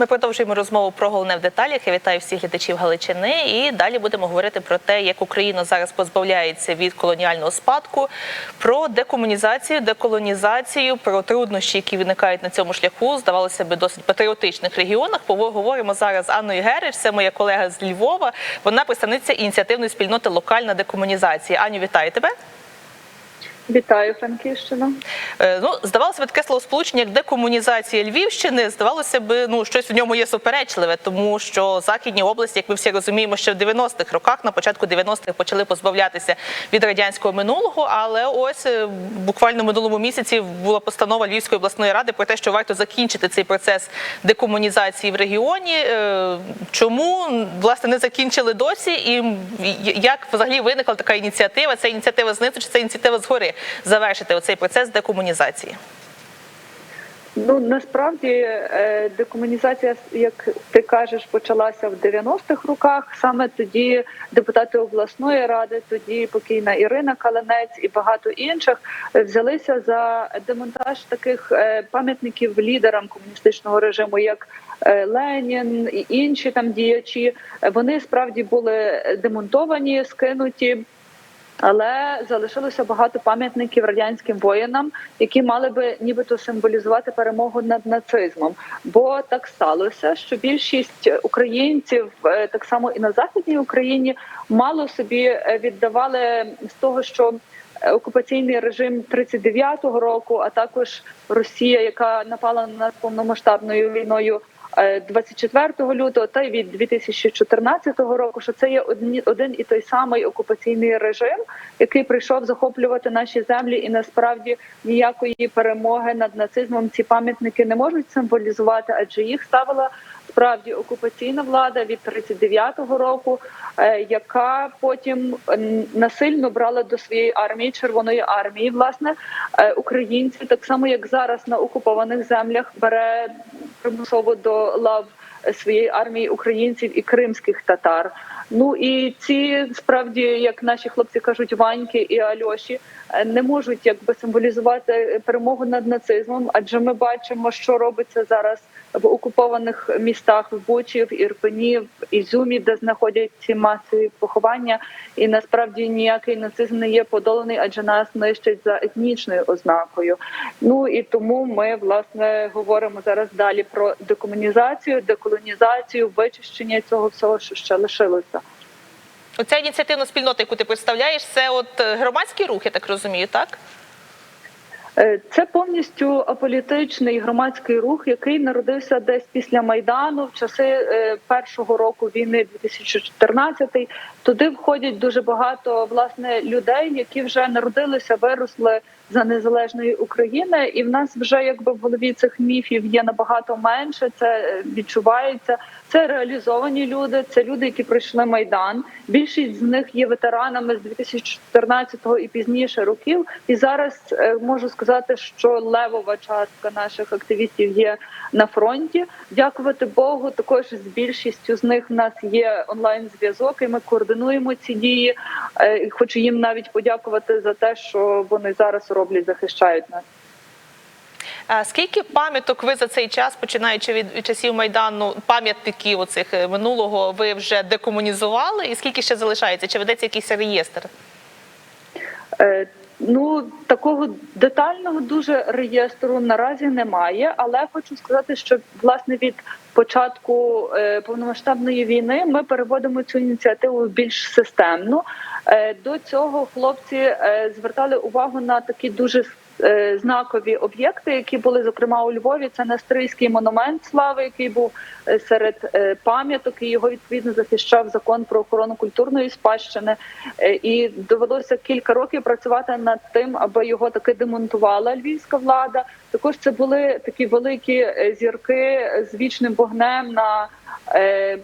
Ми продовжуємо розмову про головне в деталях. Я вітаю всіх глядачів Галичини. І далі будемо говорити про те, як Україна зараз позбавляється від колоніального спадку, про декомунізацію, деколонізацію, про труднощі, які виникають на цьому шляху. Здавалося би, досить патріотичних регіонах. Поговоримо зараз з Анною Герич, це моя колега з Львова. Вона представниця ініціативної спільноти Локальна декомунізація. Аню, вітаю тебе. Вітаю, Франківщина. Е, Ну, здавалося б, таке словосполучення, як декомунізація Львівщини, здавалося б, ну щось в ньому є суперечливе, тому що західні області, як ми всі розуміємо, ще в 90-х роках, на початку 90-х почали позбавлятися від радянського минулого. Але ось е, буквально в минулому місяці була постанова Львівської обласної ради про те, що варто закінчити цей процес декомунізації в регіоні. Е, Чому власне не закінчили досі, і як взагалі виникла така ініціатива? Це ініціатива знизу чи це ініціатива згори завершити оцей процес декомунізації? Ну насправді е, декомунізація, як ти кажеш, почалася в 90-х роках. Саме тоді депутати обласної ради, тоді покійна Ірина Каланець і багато інших е, взялися за демонтаж таких е, пам'ятників лідерам комуністичного режиму, як Ленін і інші там діячі. Вони справді були демонтовані, скинуті. Але залишилося багато пам'ятників радянським воїнам, які мали би нібито символізувати перемогу над нацизмом. Бо так сталося, що більшість українців, е, так само і на західній Україні, мало собі е, віддавали з того, що е, окупаційний режим 39-го року, а також Росія, яка напала на нас повномасштабною війною. Е, 24 лютого та й від 2014 року, що це є один і той самий окупаційний режим, який прийшов захоплювати наші землі, і насправді ніякої перемоги над нацизмом ці пам'ятники не можуть символізувати, адже їх ставила справді окупаційна влада від 39-го року, е, яка потім насильно брала до своєї армії Червоної армії, власне, е, українців, так само як зараз на окупованих землях бере примусово до лав своєї армії українців і кримських татар. Ну і ці справді, як наші хлопці кажуть, Ваньки і Альоші не можуть якби символізувати перемогу над нацизмом, адже ми бачимо, що робиться зараз в окупованих містах в Бучі, в Ірпені, в Ізюмі, де знаходять ці масові поховання. І насправді ніякий нацизм не є подоланий, адже нас нищать за етнічною ознакою. Ну і тому ми власне говоримо зараз далі про декомунізацію, деколонізацію, вичищення цього всього, що ще лишилося. Оця ініціативна спільнота, яку ти представляєш, це от е, громадський рух, я так розумію, так? Е, Це повністю аполітичний громадський рух, який народився десь після майдану в часи е, першого року війни, 2014 Туди входять дуже багато власне людей, які вже народилися, виросли за незалежної України, і в нас вже якби в голові цих міфів є набагато менше. Це е, відчувається. Це реалізовані люди, це люди, які пройшли майдан. Більшість з них є ветеранами з 2014 і пізніше років. І зараз е, можу сказати, що левова частка наших активістів є на фронті. Дякувати Богу. Також з більшістю з них в нас є онлайн зв'язок, і ми координуємо ці дії. Е, Хочу їм навіть подякувати за те, що вони зараз роблять, захищають нас. Скільки пам'яток ви за цей час, починаючи від, часів майдану, пам'ятників оцих е, минулого, ви вже декомунізували? І скільки ще залишається? Чи ведеться якийсь реєстр? Ну такого детального дуже реєстру наразі немає, але хочу сказати, що власне від початку е, повномасштабної війни ми переводимо цю ініціативу більш системно. Е, До цього хлопці е, звертали увагу на такі дуже знакові об'єкти, які були зокрема у Львові. Це Настрийський монумент слави, який був е, серед е, пам'яток, і його відповідно захищав закон про охорону культурної спадщини. Е, І довелося кілька років працювати над тим, аби його таки демонтувала львівська влада. Також це були такі великі е, зірки з вічним вогнем на е,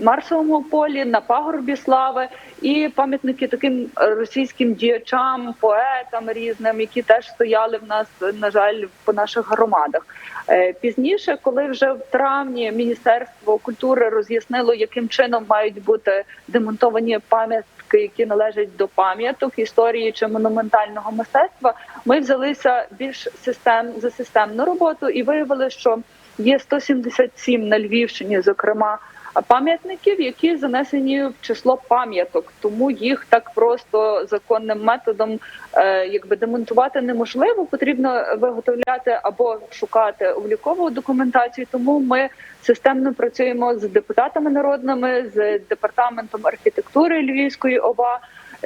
Марсовому полі, на пагорбі слави і пам'ятники таким російським діячам, поетам різним, які теж стояли в нас, на жаль, по наших громадах. Е, Пізніше, коли вже в травні Міністерство культури роз'яснило, яким чином мають бути демонтовані пам'ятки які належать до пам'яток історії чи монументального мистецтва, ми взялися більш систем за системну роботу і виявили, що є 177 на Львівщині, зокрема. Пам'ятників, які занесені в число пам'яток, тому їх так просто законним методом е, якби демонтувати неможливо. Потрібно виготовляти або шукати облікову документацію. Тому ми системно працюємо з депутатами народними, з департаментом архітектури Львівської ОВА,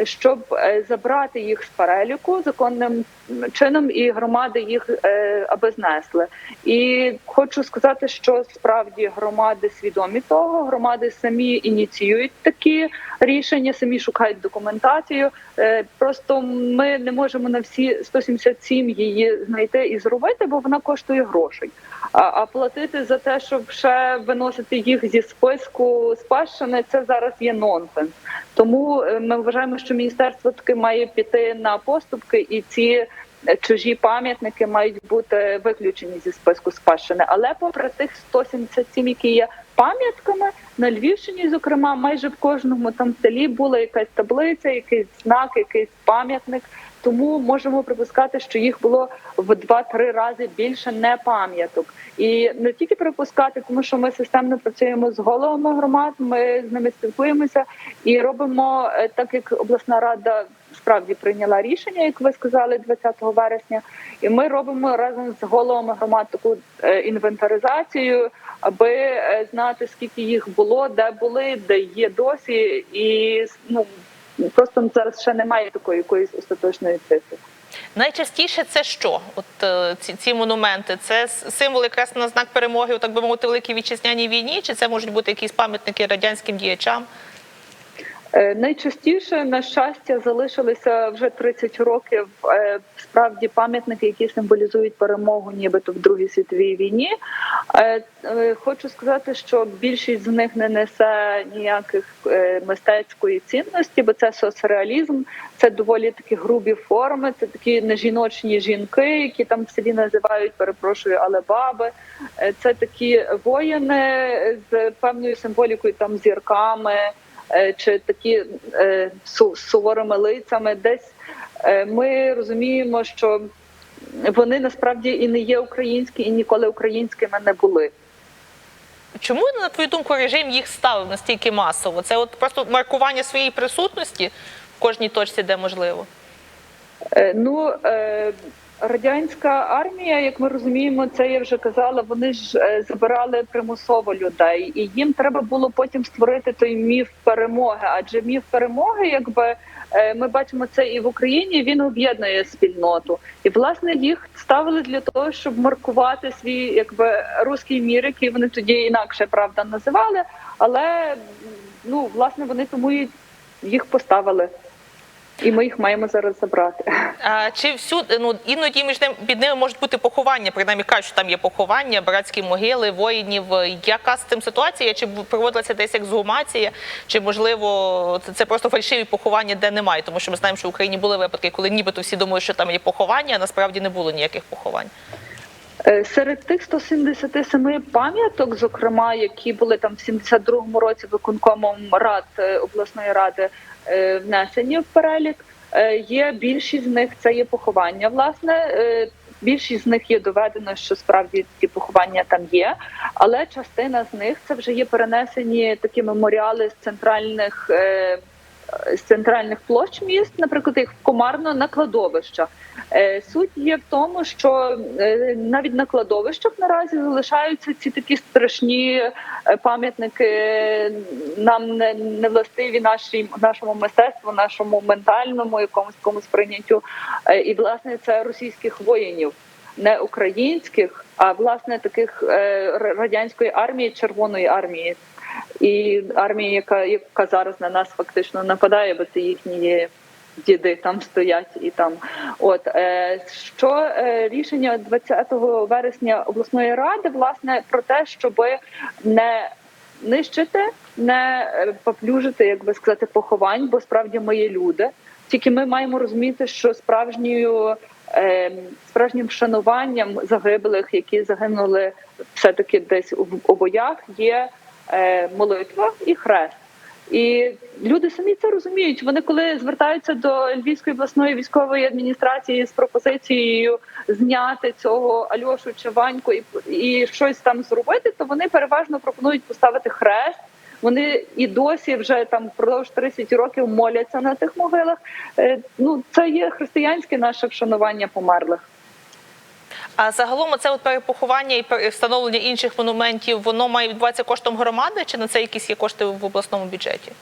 щоб е, забрати їх з переліку законним чином, і громади їх е, аби знесли. І хочу сказати, що справді громади свідомі того, громади самі ініціюють такі рішення, самі шукають документацію. Е, Просто ми не можемо на всі 177 її знайти і зробити, бо вона коштує грошей. А, платити за те, щоб ще виносити їх зі списку спадщини, це зараз є нонсенс. Тому е, ми вважаємо, що міністерство таки має піти на поступки, і ці е, чужі пам'ятники мають бути виключені зі списку спадщини. Але попри тих 177, які є пам'ятками на Львівщині, зокрема, майже в кожному там селі була якась таблиця, якийсь знак, якийсь пам'ятник. Тому можемо припускати, що їх було в 2-3 рази більше не пам'яток, і не тільки припускати, тому що ми системно працюємо з головами громад. Ми з ними спілкуємося і робимо е, так, як обласна рада справді прийняла рішення, як ви сказали, 20 вересня. І ми робимо разом з головами громад таку е, інвентаризацію, аби е, знати скільки їх було, де були, де є досі, і ну просто зараз ще немає такої якоїсь остаточної цифри. Найчастіше це що? От е, ці, ці монументи, це символ якраз на знак перемоги, так би мовити, великій вітчизняній війні, чи це можуть бути якісь пам'ятники радянським діячам? Е, Найчастіше, на щастя, залишилися вже 30 років е, справді пам'ятники, які символізують перемогу, нібито в Другій світовій війні. Е, Хочу сказати, що більшість з них не несе ніяких мистецької цінності, бо це соцреалізм, це доволі такі грубі форми, це такі нежіночні жінки, які там в селі називають, перепрошую, але баби. Це такі воїни з певною символікою, там зірками чи такі е, суворими лицями. Десь е, ми розуміємо, що вони насправді і не є українські, і ніколи українськими не були. Чому, на твою думку, режим їх ставив настільки масово? Це от просто маркування своєї присутності в кожній точці, де можливо. Е, Ну е, радянська армія, як ми розуміємо, це я вже казала. Вони ж е, забирали примусово людей, і їм треба було потім створити той міф перемоги. Адже міф перемоги, якби е, ми бачимо це і в Україні, він об'єднує спільноту. І власне їх ставили для того, щоб маркувати свій якби руський мір, який вони тоді інакше правда називали. Але ну власне вони тому і їх поставили. І ми їх маємо зараз забрати. А чи всюди ну іноді між ним під ними можуть бути поховання? Принаймні кажуть, що там є поховання, братські могили, воїнів. Яка з цим ситуація? Чи проводилася десь ексгумація? Чи можливо це, це просто фальшиві поховання, де немає? Тому що ми знаємо, що в Україні були випадки, коли нібито всі думали, що там є поховання, а насправді не було ніяких поховань. Е, Серед тих 177 пам'яток, зокрема, які були там в 72-му році виконкомом рад е, обласної ради внесені в перелік, е, є більшість з них це є поховання. Власне, Е, більшість з них є доведено, що справді ці поховання там є, але частина з них це вже є перенесені такі меморіали з центральних. З центральних площ міст, наприклад, як в Комарно на кладовища. Е, Суть є в тому, що е, навіть на кладовищах наразі залишаються ці такі страшні е, пам'ятники нам не, не властиві нашій, нашому мистецтву, нашому ментальному якомусь якомусь прийняттю. І власне це російських воїнів. Не українських, а власне таких радянської армії, Червоної армії, і армії, яка яка зараз на нас фактично нападає, бо це їхні діди там стоять і там. От е, що е, рішення 20 вересня обласної ради, власне, про те, щоб не нищити, не е, поплюжити, як би сказати, поховань, бо справді ми є люди. Тільки ми маємо розуміти, що справжньою справжнім вшануванням загиблих, які загинули все таки десь у, боях, є молитва і хрест. І люди самі це розуміють. Вони коли звертаються до Львівської обласної військової адміністрації з пропозицією зняти цього Альошу чи Ваньку і, і щось там зробити, то вони переважно пропонують поставити хрест. Вони і досі вже там впродовж 30 років моляться на тих могилах. Е, Ну це є християнське наше вшанування померлих. А загалом це от перепоховання і встановлення інших монументів, воно має відбуватися коштом громади, чи на це якісь є кошти в обласному бюджеті?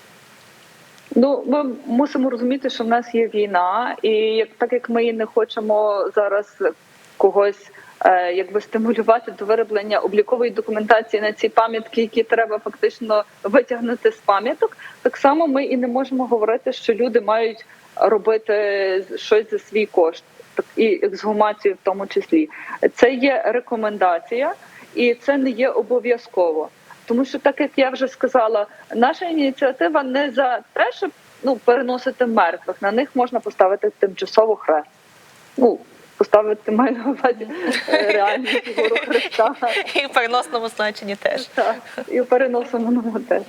Ну, ми мусимо розуміти, що в нас є війна, і так як ми не хочемо зараз когось е, якби стимулювати до вироблення облікової документації на ці пам'ятки, які треба фактично витягнути з пам'яток, так само ми і не можемо говорити, що люди мають робити щось за свій кошт, і ексгумацію в тому числі. Це є рекомендація, і це не є обов'язково. Тому що, так як я вже сказала, наша ініціатива не за те, щоб ну переносити мертвих. На них можна поставити тимчасово хрест. Ну поставити маю на увазі е, реальну фігуру Христа. І в переносному значенні теж. Так, і в переносимо теж.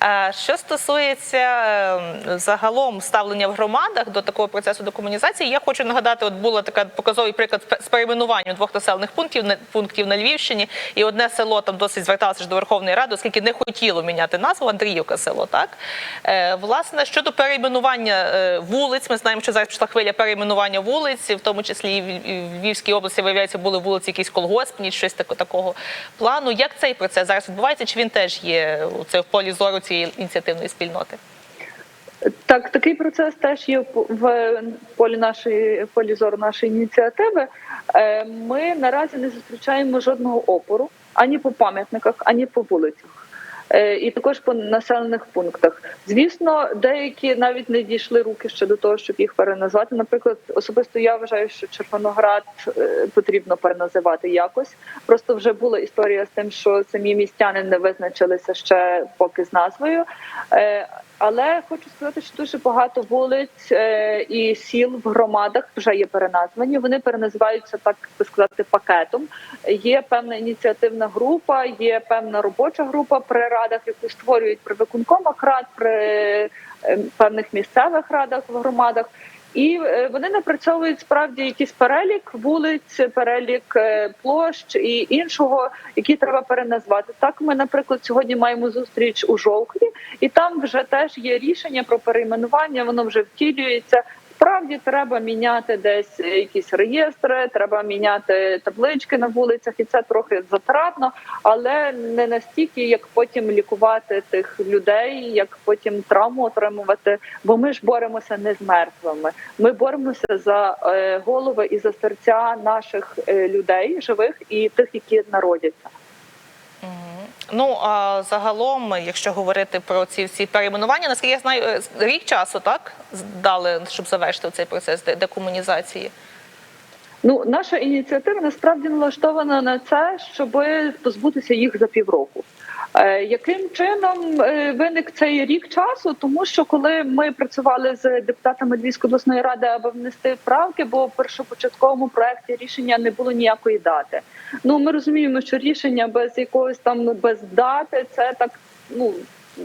А Що стосується е, загалом ставлення в громадах до такого процесу декомунізації, я хочу нагадати, от була така показовий приклад з перейменуванням двох населених пунктів пунктів на Львівщині, і одне село там досить зверталося до Верховної Ради, оскільки не хотіло міняти назву Андріївка село. Так Е, власне щодо перейменування е, вулиць, ми знаємо, що зараз пішла хвиля перейменування вулиць, в тому числі і в Львівській області виявляється, були вулиці якісь колгоспні, щось тако- такого плану. Як цей процес зараз відбувається? Чи він теж є це в полі зору цієї ініціативної спільноти? Так, такий процес теж є в полі нашої полі зору нашої ініціативи. Е, Ми наразі не зустрічаємо жодного опору ані по пам'ятниках, ані по вулицях. Е, І також по населених пунктах. Звісно, деякі навіть не дійшли руки ще до того, щоб їх переназвати. Наприклад, особисто я вважаю, що Червоноград е, потрібно переназивати якось. Просто вже була історія з тим, що самі містяни не визначилися ще поки з назвою. Але хочу сказати, що дуже багато вулиць е, і сіл в громадах вже є переназвані. Вони переназиваються так би сказати пакетом. Є певна ініціативна група, є певна робоча група при радах, яку створюють при виконкомах рад, при е, певних місцевих радах в громадах. І е, вони напрацьовують справді якийсь перелік вулиць, перелік е, площ і іншого, які треба переназвати. Так, ми, наприклад, сьогодні маємо зустріч у Жовкві, і там вже теж є рішення про перейменування. Воно вже втілюється. Справді треба міняти десь якісь реєстри, треба міняти таблички на вулицях, і це трохи затратно, але не настільки, як потім лікувати тих людей, як потім травму отримувати. Бо ми ж боремося не з мертвими. Ми боремося за е, голови і за серця наших е, людей, живих і тих, які народяться. Ну а загалом, якщо говорити про ці всі перейменування, наскільки я знаю, е, рік часу так дали, щоб завершити цей процес де- декомунізації. Ну, наша ініціатива насправді налаштована на це, щоб позбутися їх за півроку. Е, яким чином е, виник цей рік часу? Тому що коли ми працювали з депутатами Львівської обласної ради, аби внести правки, бо в першопочатковому проекті рішення не було ніякої дати. Ну ми розуміємо, що рішення без якогось там без дати це так ну.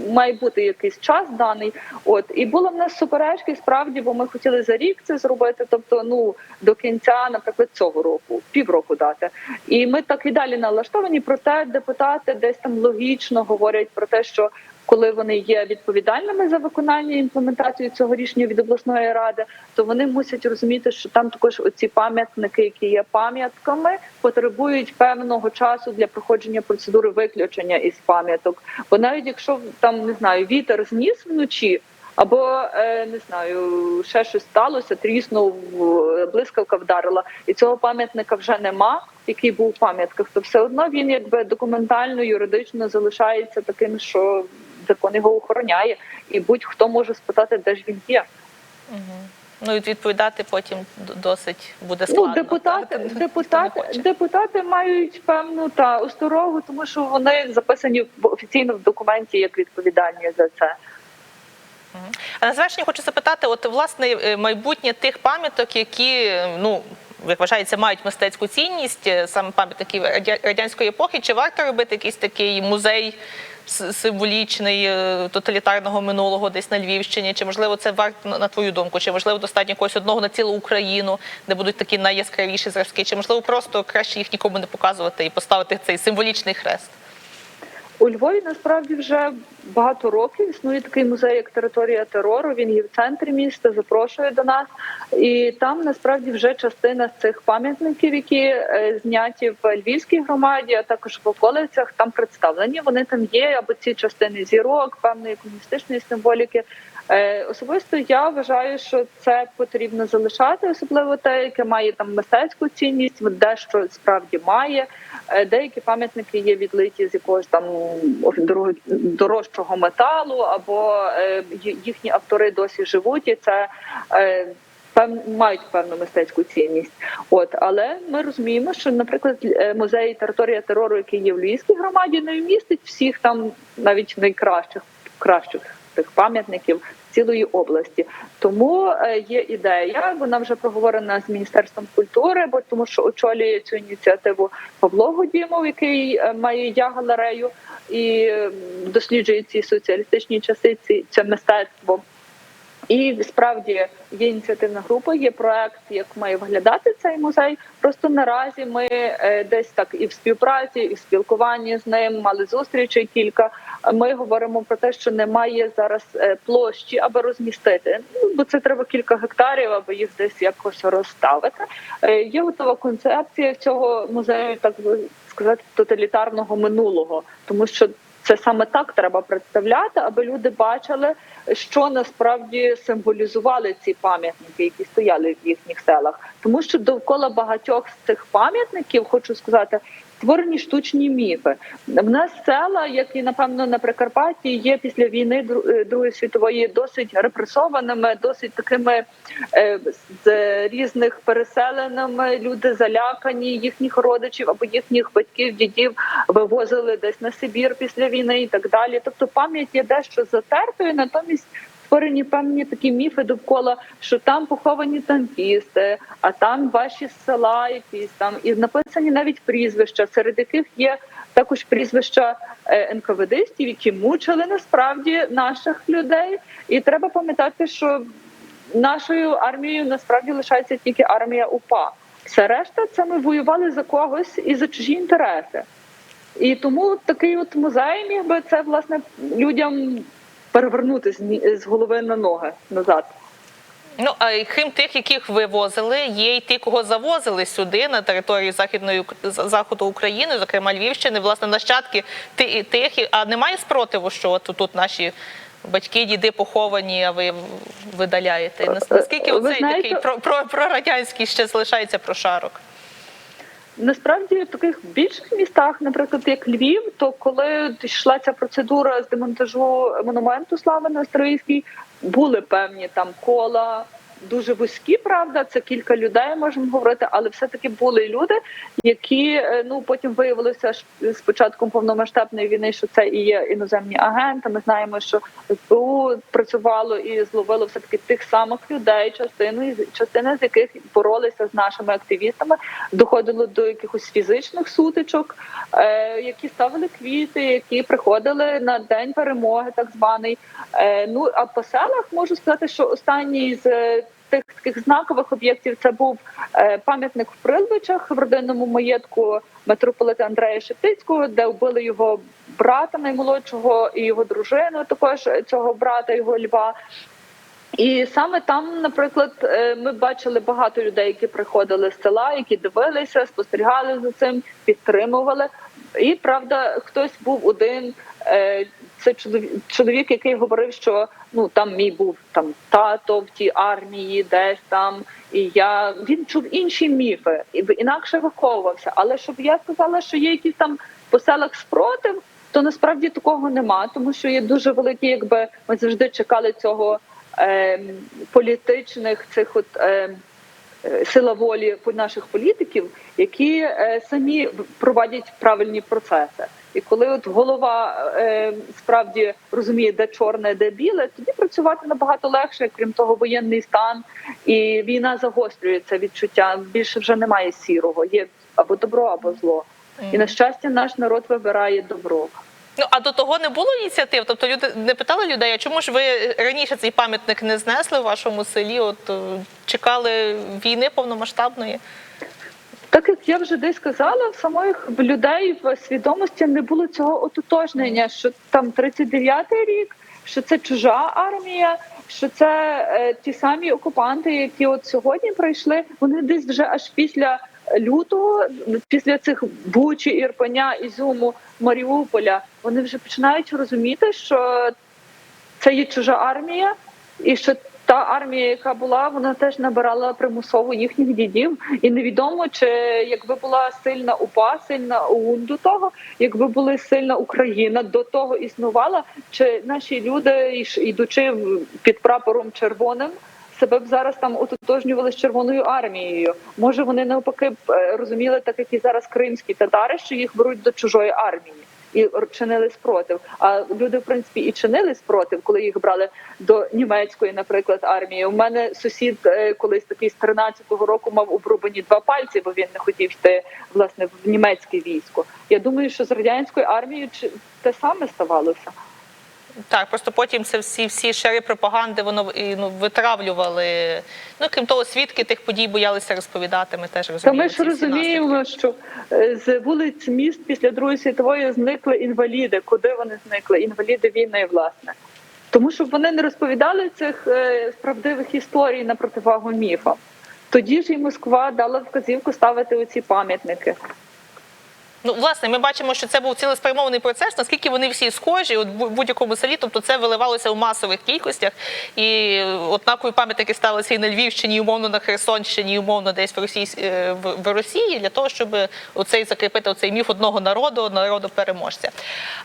Має бути якийсь час даний, от і були в нас суперечки справді, бо ми хотіли за рік це зробити, тобто ну до кінця, наприклад, цього року, півроку дати. І ми так і далі налаштовані. Проте депутати десь там логічно говорять про те, що коли вони є відповідальними за виконання і імплементацію цього рішення від обласної ради, то вони мусять розуміти, що там також оці пам'ятники, які є пам'ятками, потребують певного часу для проходження процедури виключення із пам'яток. Бо навіть якщо там не знаю, вітер зніс вночі. Або е, не знаю, ще щось сталося, тріснув, е, блискавка вдарила, і цього пам'ятника вже нема, який був в пам'ятках, то все одно він якби документально, юридично залишається таким, що закон його охороняє, і будь-хто може спитати, де ж він є. Ну і відповідати потім досить буде складно. Ну, депутати, так? Депутати, депутати мають певну та осторогу, тому що вони записані офіційно в документі як відповідальні за це. А на завершення хочу запитати: от власне е, майбутнє тих пам'яток, які ну як вважається, мають мистецьку цінність, е, саме пам'ятники радя- радянської епохи. Чи варто робити якийсь такий музей символічний е, тоталітарного минулого десь на Львівщині? Чи можливо це варто на- твою думку? Чи можливо достатньо якогось одного на цілу Україну, де будуть такі найяскравіші зразки? Чи можливо просто краще їх нікому не показувати і поставити цей символічний хрест? У Львові насправді вже багато років існує такий музей, як територія терору. Він є в центрі міста, запрошує до нас, і там насправді вже частина з цих пам'ятників, які е, зняті в львівській громаді, а також в околицях, там представлені. Вони там є або ці частини зірок, певної комуністичної символіки. Е, Особисто я вважаю, що це потрібно залишати, особливо те, яке має там мистецьку цінність, дещо справді має. Е, Деякі пам'ятники є відлиті з якогось там дорожчого металу, або е, їхні автори досі живуть, і це е, пев- мають певну мистецьку цінність. От але ми розуміємо, що, наприклад, е, музей територія терору, який є в Львівській громаді, не вмістить всіх там навіть найкращих кращих тих пам'ятників цілої області. Тому е, є ідея, вона вже проговорена з міністерством культури, бо тому що очолює цю ініціативу Павло Гудімов, який е, має я галерею і досліджує ці соціалістичні часи, ці це мистецтво. І справді є ініціативна група, є проект, як має виглядати цей музей. Просто наразі ми е, десь так і в співпраці, і в спілкуванні з ним мали зустрічі кілька. Ми говоримо про те, що немає зараз е, площі, аби розмістити. Ну бо це треба кілька гектарів, аби їх десь якось розставити. Е, Є готова концепція цього музею, так би сказати, тоталітарного минулого, тому що це саме так треба представляти, аби люди бачили, що насправді символізували ці пам'ятники, які стояли в їхніх селах. Тому що довкола багатьох з цих пам'ятників, хочу сказати, створені штучні міфи. В нас села, як і напевно на Прикарпатті, є після війни е, Другої світової досить репресованими, досить такими е, з різних переселеними. Люди залякані, їхніх родичів або їхніх батьків, дідів вивозили десь на Сибір після війни і так далі. Тобто пам'ять є дещо затертою, натомість. Створені певні такі міфи довкола, що там поховані танкісти, а там ваші села якісь там, і написані навіть прізвища, серед яких є також прізвища е, НКВДистів, які мучили насправді наших людей. І треба пам'ятати, що нашою армією насправді лишається тільки армія УПА. Все решта це ми воювали за когось і за чужі інтереси. І тому такий от музей міг би це власне людям перевернути з, голови на ноги назад. Ну а й крім тих, яких вивозили, є й ті, кого завозили сюди на територію західної заходу України, зокрема Львівщини, власне, нащадки ти- і тих. А немає спротиву, що от тут наші батьки, діди поховані, а ви видаляєте? Наскільки Ви оцей знаєте- такий про, про, прорадянський ще залишається прошарок? Насправді в таких більших містах, наприклад, як Львів, то коли йшла ця процедура з демонтажу монументу слави на Острозькій, були певні там кола. Дуже вузькі, правда, це кілька людей можемо говорити, але все-таки були люди, які е, ну потім виявилося з початком повномасштабної війни, що це і є іноземні агенти. Ми знаємо, що СБУ працювало і зловило все таки тих самих людей, частину частина з яких боролися з нашими активістами, доходило до якихось фізичних сутичок, е, які ставили квіти, які приходили на день перемоги, так званий. Е, ну а по селах можу сказати, що останній з тих таких знакових об'єктів це був е, пам'ятник в Прилбичах в родинному маєтку митрополита Андрея Шептицького, де вбили його брата наймолодшого і його дружину, також цього брата, його льва. І саме там, наприклад, е, ми бачили багато людей, які приходили з села, які дивилися, спостерігали за цим, підтримували. І правда, хтось був один. Це чоловік, який говорив, що ну там мій був там тато в тій армії, десь там, і я він чув інші міфи, і інакше виховувався. Але щоб я сказала, що є якісь там по селах спротив, то насправді такого нема, тому що є дуже великі, якби ми завжди чекали цього е, політичних цих от. Е, е, сила волі наших політиків, які е, самі проводять правильні процеси. І коли от голова е, справді розуміє, де чорне, де біле, тоді працювати набагато легше. Крім того, воєнний стан і війна загострює це відчуття. Більше вже немає сірого, є або добро, або зло. І на щастя, наш народ вибирає добро. Ну а до того не було ініціатив. Тобто люди не питали людей, а чому ж ви раніше цей пам'ятник не знесли в вашому селі? От е, чекали війни повномасштабної? Так як я вже десь сказала, в самих людей в свідомості не було цього ототожнення, що там 39-й рік, що це чужа армія, що це е, ті самі окупанти, які от сьогодні прийшли. Вони десь вже аж після лютого, після цих бучі, ірпеня, ізюму, Маріуполя, вони вже починають розуміти, що це є чужа армія, і що та армія, яка була, вона теж набирала примусово їхніх дідів. І невідомо, чи якби була сильна УПА, сильна ОУН до того, якби була сильна Україна до того існувала, чи наші люди, ідучи під прапором червоним. Себе б зараз там ототожнювали з Червоною армією. Може, вони навпаки б е, розуміли, так як і зараз кримські татари, що їх беруть до чужої армії і чинили спротив. А люди, в принципі, і чинили спротив, коли їх брали до німецької, наприклад, армії. У мене сусід е, колись такий з 13-го року мав обрубані два пальці, бо він не хотів йти власне в німецьке військо. Я думаю, що з радянською армією те саме ставалося. Так, просто потім це всі всі шари пропаганди воно і, ну, витравлювали. Ну крім того, свідки тих подій боялися розповідати. Ми теж Та ми ж всі наслідки. розуміємо, що е, з вулиць міст після Другої світової зникли інваліди. Куди вони зникли? Інваліди війни, власне. Тому що вони не розповідали цих е, правдивих історій на противагу міфам. Тоді ж і Москва дала вказівку ставити оці пам'ятники. Ну, власне, ми бачимо, що це був цілеспрямований процес, наскільки вони всі схожі, от в будь-якому селі, тобто це виливалося в масових кількостях. І однакові пам'ятники ставилися і на Львівщині, і умовно на Херсонщині, і умовно десь в Росії, е, в, в Росії, для того, щоб оцей закріпити оцей міф одного народу, народу переможця.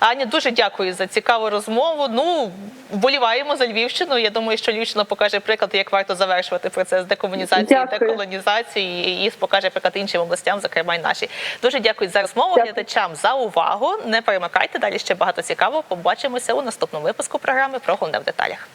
Аня, дуже дякую за цікаву розмову. Ну, вболіваємо за Львівщину. Я думаю, що Львівщина покаже приклад, як варто завершувати процес декомунізації, Дякую. деколонізації і покаже приклад іншим областям, зокрема й нашій. Дуже дякую за розмову Дякую. глядачам за увагу. Не перемикайте далі ще багато цікавого. Побачимося у наступному випуску програми про головне в деталях.